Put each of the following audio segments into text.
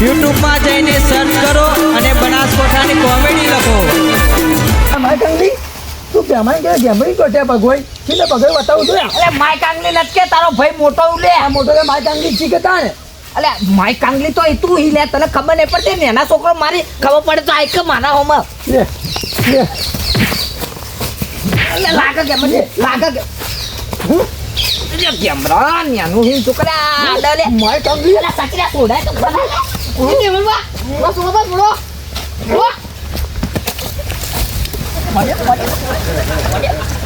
યુટ્યુબમાં જઈને સર્ચ કરો અને બનાસકોઠાની કોમેડી લખો. માય કાંગલી તું બેમાઈ ગયા ગેમરી કોટ્યા ભગવાઈ કીને ભગવાઈ બતાવું તું અરે માય કાંગલી નથી કે તારો ભાઈ મોટો લે. આ મોટો કે માય કાંગલી છી કે તાણે. અલે માય કાંગલી તો એ તું હી લે તને ખબર નહીં પડતી ને એના છોકરો મારી ખબર પડે તો આઈ કે માના હોમાં. લાગે કે મને લાગે કે કેમ કેમરા ન્યાનું હિન છોકરા ડલે લે માય કાંગલી અલે સચરા સોડાય તો પડ્યો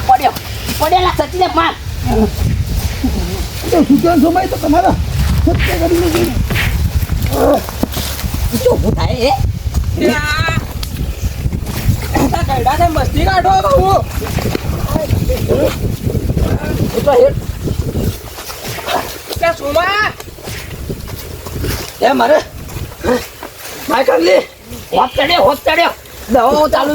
પડ્યો પડ્યો સચરા માર તો સૂચન સમય તો તમારા સત્ય કરીને જઈને શું ઊભું થાય એ મસ્તી કાઢો બહુ એ તો હેડ કે સોમા એ મારે માય કાંગલી હોત ચડ્યો હોત ચડ્યો દવાઓ ચાલુ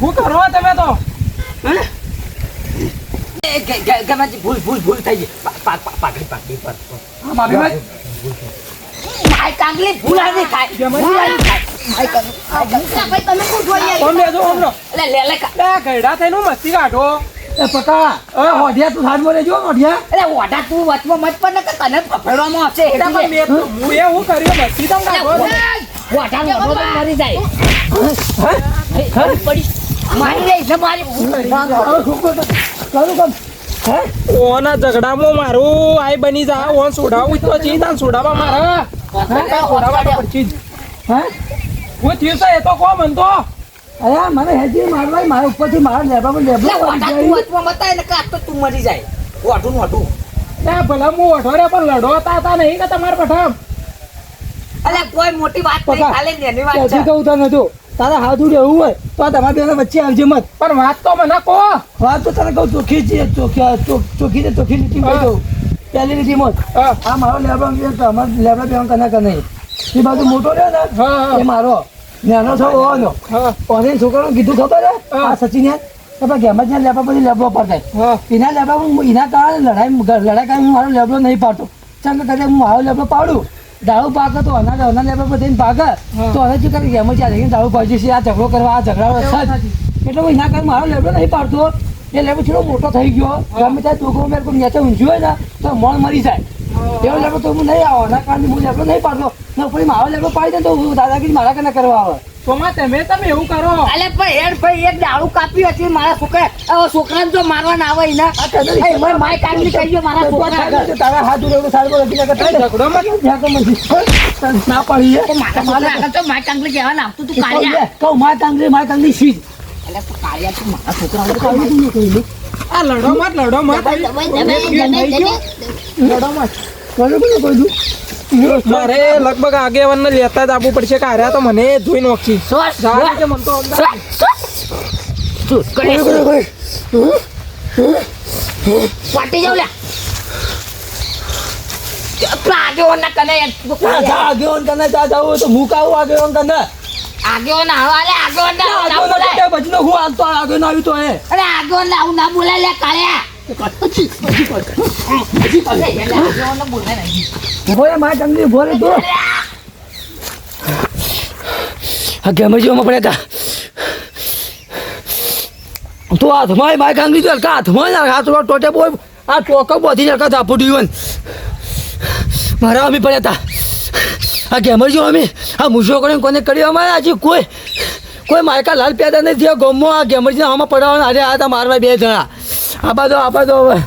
હું? કરો તમે તો. ગે- ગેમાજી ભૂલ ભૂલ ભૂલ થઈ ગઈ. પા- પા- પા- પાઘડી પાઘડી પર પર. મારી માય કાંગલી ભૂલ આવી થાય ભૂલ આવી થાય માય કાંગલી- માય કાંગલી. કોણ લેજો હમણો. લે લે લે કા- થઈને મસ્તી કાઢો. પકા હવે તું સાથ બોલે જો હોઢિયા. અરે ઓઢા તું વચમાં મત પર કે તને ફફડવામાં આવશે. એટલે મેં હું એ હું કર્યું મસ્તી તમે કાઢો. છો. ઓઢાનો તો મરી જાય. હે, હે, પડી. મારી છે મારી. હવે કામ? હે? ઓના ઝઘડામાં મારું આઈ બની જા ઓન સોડાવું તો જી તાન સોડાવા મારા. હે? સોડાવા તો પડશે જ. હે? હું થયું છે એ તો કો મન તો. અરે મને હેજી મારવા મારા ઉપરથી મારા લેબા લે લેબડો ઓઢા તું વચમાં મતાય ને કાટ તો તું મરી જાય. ઓટું ઓટું ના એ ભલા હું અઠવાડિયા પણ લડોતા તા નહીં કે તમારા પઠામ. અલે કોઈ મોટી વાત નહીં ખાલી નેની વાત છે. કહું તો નતું તારા હાથ ઉડે એવું હોય તો આ તમારા બેના વચ્ચે આવજે મત. પણ વાત તો મને કહો. વાત તો તને કહું ચોખ્ખી છે ચોખ્ખી ચોખ- છે ચોખ્ખી લીટી કહી દઉં પહેલી લીટી મત. આ મારો લેબડા છે તો અમારો લેબડો બેવા કના કર એ બાજુ મોટો રહ્યો ને એ મારો. નાનો છો હોવાનો ઓને છોકરાનું કીધું ખબર હે. આ સચિને? આપણે ભાઈ જ લેબડા લેબા પછી લેબડો પડતા એના લેબડા એના કારણે લડાઈ લડાઈ કારણે હું મારો લેબડો નહીં પાડતો. ચાલ તારે હું મારો લેબડો પાડું. દારૂ પાકે તો અનાજ અનાજ લેવા પર જઈને પાકે તો હવે શું કરે ગેમ ચાલે દારૂ છે આ ઝઘડો કરવા આ ઝઘડા એટલે હું એના કારણે મારો લેબડો નહીં પાડતો. એ લેબડો થોડો મોટો થઈ ગયો. ગમે ત્યાં ટોકો મેર કોઈ નીચે ઊંઝ્યું હોય ને તો મણ મરી જાય. એવો લેબડો તો હું નહીં આવો. એના કારણે હું લેબડો નહીં પાડતો. ને પછી મારો લેબડો પાડી દે તો હું દાદાગીરી મારા કને કરવા આવે. સોમા તમે તમે એવું કરો. અલે પણ હેડ ભાઈ એક દારૂ કાપી હતી મારા છોકરા. હવે છોકરાને જો મારવા ના. આવે એના એ ભાઈ માય કાંગલી કહી ગયો મારા છોકરા તારા હાથ જોડે સારું નથી ઝઘડો માં જ્યાં તો મને ના પાડી તો મારા આગળ તો માય કાંગલી કહેવા ને આવતું તું કાળિયા. એટલે તું કાળિયા તું મારા છોકરા આગળ કાંગરી કહી આ લડો મત લડો મત લડો મત કહ્યું કે કહી દઉં મારે લગભગ આગેવાન ને લેતા જ આપવું પડશે કે હાર્યા તો મને જોઈ નોખી. પાટી જાવ લે. આગેવો ના કને જા જા આગેવાન કને જા જાવું તો હું કાવું આગેવાન કને આગેવો ના લે આગેવો ના આવું ના આગેવાન બોલાય. કે હું આગતો આગેવાન આવ્યું તો એ. અરે આગેવો ના આવું ના બોલાય લે કાળિયા. તો. હાથમાં માર કાંગરી તો હલકા હાથમાં ના ટોટે બોય આ ટોકો બધી હલકા ધાપુડી મારા અમે પડ્યા હતા આ ગેમરજીઓ અમે આ મૂછો કરીને કોને કરી અમારે આજે કોઈ. કોઈ માયકા લાલ પેદા નથી થયો. ગમો આ ગેમરજી આમાં પડાવવાના. અરે આ હતા મારવા બે જણા. આ દો આપા દો હવે.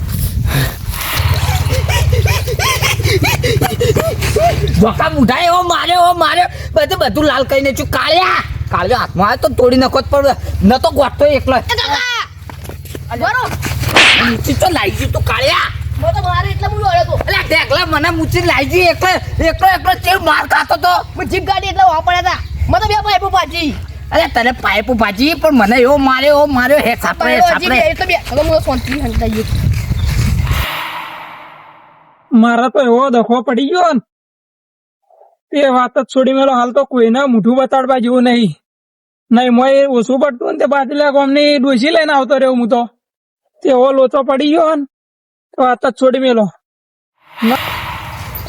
ધોકા મુઢા એવો મારે એવો મારે બધું બધું લાલ કરીને છું. કાળ્યા. કાળ્યો હાથમાં આવે તો તોડી નખો જ પડે. ન તો ગોઠતો એકલો. તો લાઈ ગયું તું કાળિયા. મને મૂચી લાઈ એકલો એકલો એકલો ચેર માર ખાતો તો. જીપ ગાડી એટલે વાપર્યા હતા. મને બે પાઇપો પાછી. અરે તને પાઇપ ભાજી પણ મને એવો માર્યો એવો માર્યો હે સાપરે સાપરે. એટલે બે. હવે હું શાંતિ હંતાઈ મારા તો એવો દખો પડી ગયો ને. તે વાત જ છોડી મેલો હાલ તો કોઈને મૂઠું બતાડવા જેવું નહીં. નહીં મોય ઓછું પડતું ને તે બાજુલા ગામની ડોસી લઈને આવતો રહ્યો હું તો. તેવો લોચો પડી ગયો ને. તે વાત જ છોડી મેલો.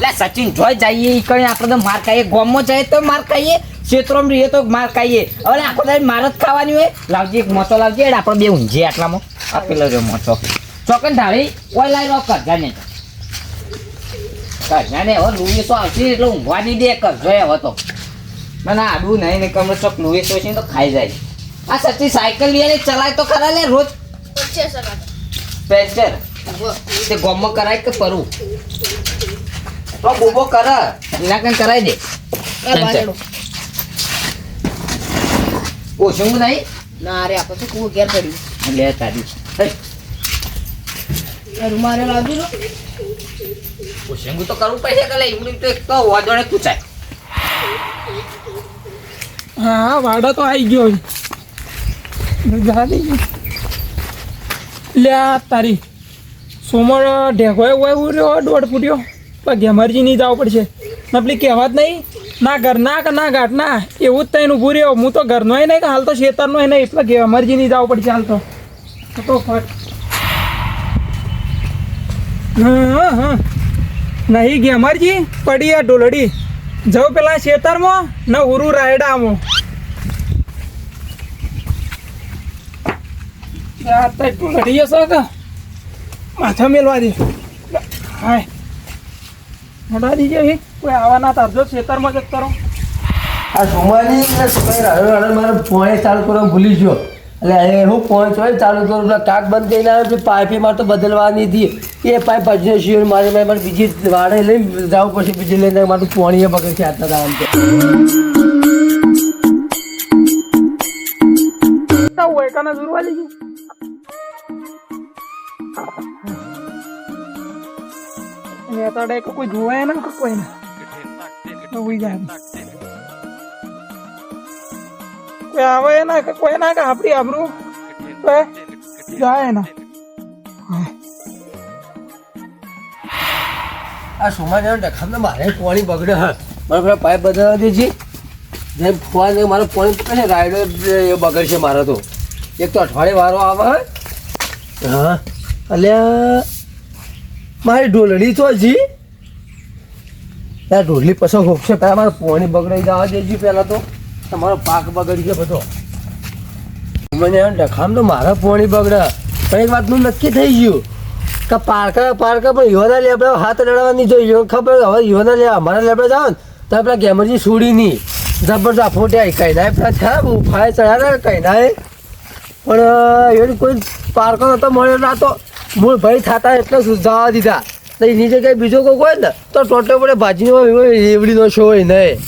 એટલે સચિન જોઈ જઈએ ઈ કઈ આપણે તો માર ખાઈએ ગોમમાં જઈએ તો માર ખાઈએ. ક્ષેત્રમાં રહીએ તો માર ખાઈએ. હવે આખો દાડે માર જ ખાવાની હોય. લાવજે એક મોચો લાવજે. એટલે આપણે બે ઊંઝે આટલામાં. આ પેલો રહ્યો મોચો ચોકન ઢાળી. ઓય લાઈ રો કરજા ને કરજા હવે લુઈએ તો આવશે એટલે ઊંઘવા નહીં દે કરજો હવે તો. ના ના આડું નહીં ને કમરે ચોક લુએ તો છે તો ખાઈ જાય. આ સચ્ચી સાયકલ લઈને ચલાય તો ખરા લે રોજ. પેન્ચર તે ગોમો કરાય કે પરું? તો બોબો કર. કઈ કરાય દે. ઓછું નહીં. ના અરે આપણે તો કુવો ઘેર પડ્યું. લે તારી. રૂમારે લાવજો લો ઓછું તો કરવું પડશે કે લે તો એક તો વાદળે કૂચાય હા વાડો તો આવી ગયો લે તારી. સોમર ઢેકો હોય ઉર્યો દોઢ ફૂટ્યો. પણ ગેમરજી નહીં જવું પડશે. ને પેલી કહેવત નહીં? ના ઘરના કે ના ઘાટના એવું જ થઈને ઊભું રહ્યો. હું તો ઘરનો નહીં કે હાલ તો શેતરનો નહીં. એટલે ગેમરજી નહીં જવું પડશે હાલ તો. તો ફટ. હા ગયા નહીં પડી આ ઢોલડી. જવું પેલા શેતરમાં, ને ઉરુ રાયડામાં. તો જશો કે? માથા મેલવા દે. હાય. હટા દીજે કોઈ આવવાના તારજો ખેતરમાં જ કરો. આ સોમાની મારે પોણે ચાલુ કરવા ભૂલી ગયો. એટલે એ હું પોઈન્ટ હોય ચાલુ કરું કાક બંધ કરીને આવ્યો એટલે પાઇપે મારે તો બદલવાની હતી એ પાઇપ ભજ્યો છે મારે મારે મારે બીજી વાડે લઈને જવું પડશે બીજી લઈને મારું પોણીએ બગડ છે આટલા આમ તો. તો હોય કાના દૂરવા લેજો ને કોઈ જોવાય ને કોઈ ના. ઉઈ કોઈ આવે કે કોઈ ના કે આપણી આબરૂ? તો જાય ના આ મારે પોણી બગડે, હા. મારે પેલા પાઇપ બદલવા દેજે જેમ ફોન મારો પોણી પકડે રાયડો એ બગડશે મારો તો. એક તો અઠવાડિયે વારો આવે, હા. અલ્યા, મારી ઢોલડી તો હજી ત્યાં ઢોલડી પછી હોપશે. પહેલાં મારે પાણી બગડાઈ જવા દેજો પહેલાં તો. તમારો પાક બગડી ગયો બધો. મને એમ ડખામ તો મારા પાણી બગડે. પણ એક વાતનું નક્કી થઈ ગયું કે પારકા પારકા પણ યુવાના લેબડા હાથ લડવાની જો યો ખબર હવે યુવાના લે અમારા લેબડા જાઓ ને, તો પેલા ગેમરજી સુડી નહીં. જબરદસ્ત ફોટ્યા કઈ ના પેલા થયા ઉફાય ચડ્યા કઈ ના પણ એની કોઈ પારકો નતો મળ્યો, ના તો મૂળ ભાઈ થતા એટલે જવા દીધા. તો એની જગ્યાએ બીજો કોઈ હોય ને, તો ટોટો પડે ભાજીનો રેવડીનો શો હોય નહીં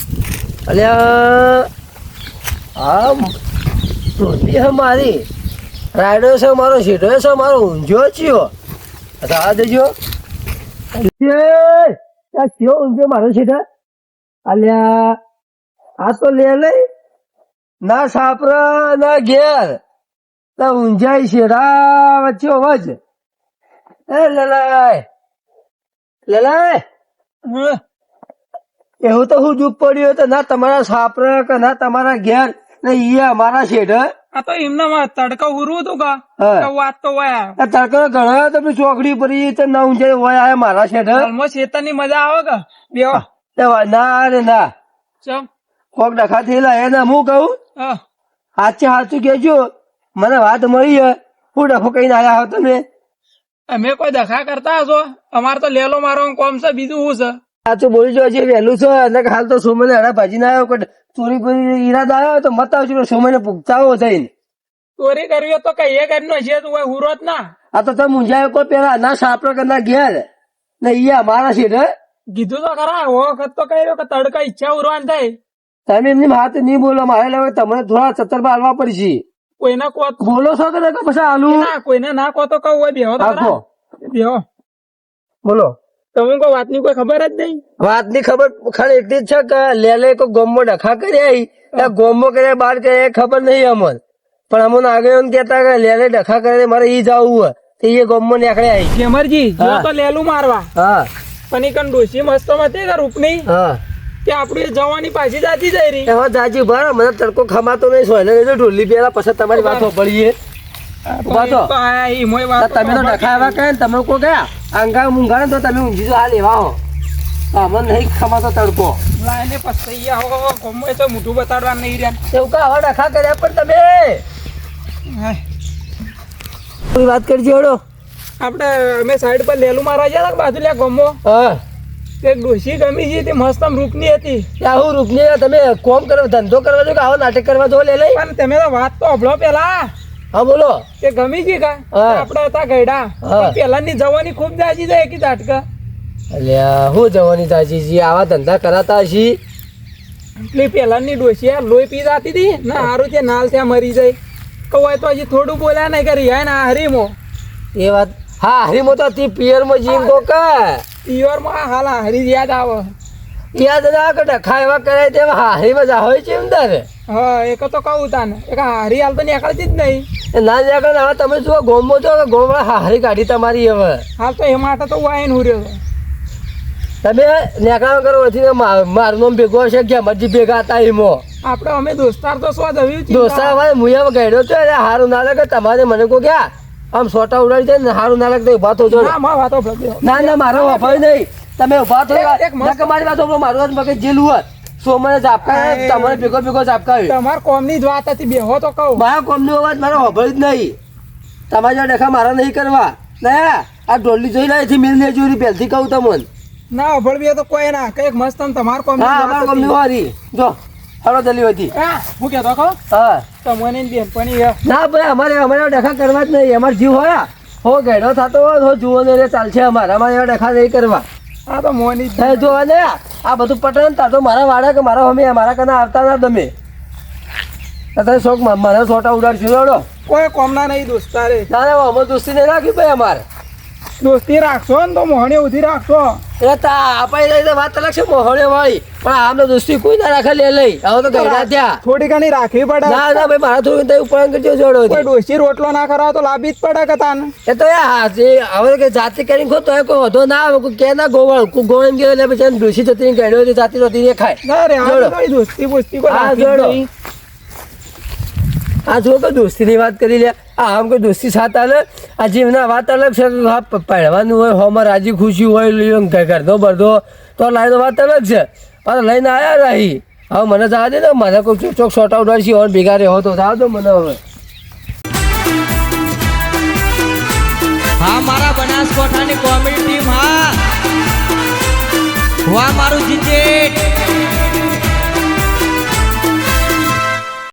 અલ્યા હા ટોટલી છે મારી. રાયડો છે મારો, શેઠો છે મારો ઊંઝો ચિયો આ દેજો ચિયો ઊંઝો મારો શેઠા. અલ્યા આ તો લે લઈ. ના સાપરા ના ઘેર. ના ઊંઝાઈ છે રા વચ્ચે અવાજ એ લલાય. લલાય. એવું તો હું દુઃખ પડ્યું તો ના તમારા સાપરા કે ના તમારા ઘેર ને ઈ અમારા શેઠ આ તો એમના તડકા ઉરવું હતું કા? વાત તો વયા તડકા ઘણા તમે ચોકડી પડી તો ના ઊંચે વયા મારા શેઠ મજા આવે કે? બે વા- ના રે ના. ચમ. કોક ડખા થયેલા એને હું કહું? હાચે હાચું કેજો મને વાત મળી હે. હું ડખો કઈ આયા હો તમે અમે કોઈ દખા કરતા હશો? અમારે તો લેલો મારો કોમ છે બીજું શું છે? સાચું બોલી જો હજી વહેલું છે. અને હાલ તો સોમને હડા ભાજી ના આવ્યો ચોરી કરી ઈરાદા આવ્યો તો મત આવજો સોમને પૂગતાવો થઈને. ચોરી કરવી તો કઈ એ કરી નો છે તું કોઈ હુરો જ ના. આ તો તમે મુંજાયો કોઈ પેલા ના સાપડો કે ના ઘેર. ને ઈ અમારા છે ને કીધું તો ખરા વખત તો કહી કે તડકા ઈચ્છા ઉરવાન થાય. તમે એમની વાત નહીં બોલો મારે લેવા તમને થોડા સત્તરમાં હાલવા પડશે. કોઈને કો બોલો છો કે પછી આલુ? ના કોઈને ના કહો તો કહું હોય બેહો તો. બેહો. બોલો. તમે કોઈ વાતની કોઈ ખબર જ નહીં? વાતની ખબર ખાલી એટલી જ છે કે લેલે કોઈ ગોમો ડખા કર્યા ગોમો કર્યા બાર કર્યા ખબર નહીં અમલ. પણ અમને આગળ એમ કેતા કે લેલે ડખા કરે મારે ઈ જવું હોય. તો એ ગોમો નીકળે આવી કેમરજી જો તો લેલું મારવા. હા. પણ એ કણ મસ્તો મસ્ત મતી કે રૂપની હા. તે આપણે જવાની પાછી જાતી જઈ રહી હવે જાજી ભર મને તડકો ખમાતો નહીં સોયને લીધે ઢોલી પેલા પછી તમારી વાત સાંભળીએ વાતો તમે તો ડખાવા કહે ને તમે કો ગયા? આંગા મૂંગા ને તો તમે ઊંઘી જો હાલ એવા હો. અમને નહીં ખમાતો તડકો. લાઈને પછી આવો ગમે તો મોઢું બતાડવા નહીં રહ્યા. એવું કા હવે ડખા કર્યા પણ તમે. કોઈ વાત કરજો હડો આપણે અમે સાઈડ પર લેલું મારા ગયા બાજુ લ્યા ગમો. હા. તે ડોશી ગમી છે તે મસ્ત રૂપની હતી. આવું રૂપની તમે કોમ કરો ધંધો કરવા જો કે આવો નાટક કરવા જો લે લઈ. પણ તમે તો વાત તો અભળો પેલા હા બોલો. તે ગમી છે કા? આપણે હતા ગયડા. પેલાની જવાની ખૂબ જાજી જાય કે. ઝાટકા અલ્યા હું જવાની તાજી આવા ધંધા કરાતા હશી એટલે પેલાની આ લોહી પી જાતી હતી? ના હારું છે નાલ ત્યાં મરી જાય. કવાય તો હજી થોડું બોલ્યા નહીં કરી હે ના હરીમો. એ વાત હા હરીમો તો તી પિયરમાં જીમ કો કે પિયરમાં હાલ હરી યાદ આવે. યાદ ના કે ડખા એવા કરે તેવા હારી મજા જા હોય છે એમ તારે. હા એક તો કહું તાને એક હારી હાલ તો નીકળતી જ નહીં. ના નીકળે હવે તમે શું ગોમો છો કે હારી કાઢી તમારી હવે. હાલ તો એ માટે તો વાયન હું છે. તમે નેકળા કરો નથી મારું નામ ભેગો હશે કે મરજી ભેગા હતા એમાં. આપણે અમે દોસ્તાર તો શું આવ્યું દોસ્તાર દોસ્તા હવે મુયા ગયડો છો હારું ના લાગે તમારે મને કહો ક્યાં આમ સોટા ઉડાડી જાય ને સારું ના લાગે ઊભા થો ના મારા વાતો ના ના મારો વફાય નહીં. તમે ઊભા થો મારી વાતો મારું વાત મગજ જેલું હોત સોમને ઝાપકા તમારે ભેગો ભેગો ઝાપકા તમારા કોમની જ વાત હતી બેહો તો કહું. મારા કોમની અવાજ મારો હોભળી જ નહીં. તમારા જેવા દેખા મારા નહીં કરવા. ના આ ડોલી જોઈ લે છે મિલ લેજો રી પહેલથી કહું તમને. ના હોભળવી તો કોઈ ના કંઈક મસ્ત તમાર કોમની હા અમારા કોમની વારી જો. હળો દલી હતી હું કહેતો કહો હા. તો ને બેનપણી. ના ભાઈ અમારે અમારે ડખા કરવા જ નહીં. અમારે જીવ હોય. હો ગેડો થતો હોય તો જુઓ ને રે ચાલશે અમારે. અમારે એવા ડખા નહીં કરવા. હા તો મોની. હે જો ને. આ બધું પટન તા તો મારા વાડા કે મારા અમે મારા કને આવતા ના તમે અત્યારે શોખ મારા મને સોટા ઉડાડશું. જોડો કોઈ કોમના નહીં દોસ્તારે ના ના અમે દોસ્તી નહીં રાખી ભાઈ અમારે. દોસ્તી રાખશો ને તો મોહણી ઉધી રાખશો. એ તા આપણે લઈને વાત અલગ છે મોહણે વાળી. પણ આમને દોસ્તી કોઈ ના રાખે લે લઈ. હવે તો ગયડા ત્યાં થોડી ઘણી રાખવી પડે. ના ના ભાઈ મારા થોડું તઈ ઉપર કરજો જોડો કોઈ ડોસી રોટલો ના કરાવ તો લાભી જ પડે કે તાને એ તો એ હાજી હવે કે જાતિ કરીને ખો તો એ કોઈ વધો ના આવે કોઈ કે ના ગોવળ. કોઈ ગોવણ ગયો એટલે પછી ડોસી જતી ગયડો હતી જાતિ જતી ને ખાય. ના રે આ દોસ્તી બોસ્તી કોઈ હા, જોડો. આ જો કે દોસ્તીની વાત કરી લે. આ આમ કે દોસ્તી સાતા આલે. આ જીવના વાત અલગ છે કે પહેરવાનું હોય હોમાં રાજી ખુશી હોય લીધો ઘરનો બરધો તો તો વાત અલગ છે. પણ લઈને આવ્યા રહી. હવે મને જવા દે ને મને કોઈ ચોક શોર્ટ આઉટ છે ઓર ભેગા રહ્યો તો જવા દો મને હવે. હા, મારા બનાસકોઠાની કોમેડી ટીમ હા. વાહ, મારું જીજેટ